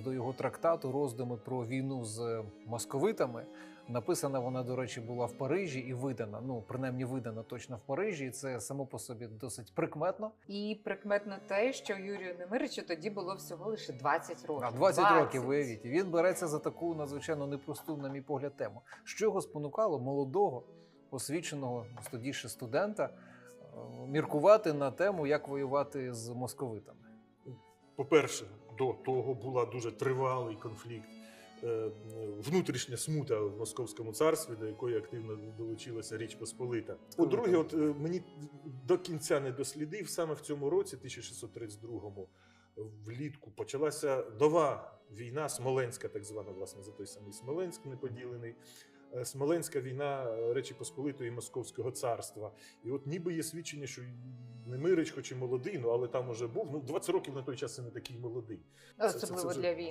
До його трактату роздуми про війну з московитами. Написана вона, до речі, була в Парижі і видана. Ну, принаймні, видана точно в Парижі. І це само по собі досить прикметно. І прикметно те, що Юрію Немиричу тоді було всього лише 20 років. А 20 років виявіть. І він береться за таку надзвичайно непросту, на мій погляд, тему. Що його спонукало молодого, освіченого тоді ще студента е, міркувати на тему, як воювати з московитами. По-перше, до того була дуже тривалий конфлікт, е, внутрішня смута в Московському царстві, до якої активно долучилася Річ Посполита. По-друге, от е, мені до кінця не дослідив, саме в цьому році, 1632-му, влітку почалася нова війна, Смоленська, так звана, власне, за той самий Смоленськ неподілений. Е, Смоленська війна Речі Посполитої і Московського царства. І от ніби є свідчення, що Немирич, хоч і молодий, ну але там уже був. Ну, 20 років на той час це не такий молодий. Це- це- це Особливо вже- для війни.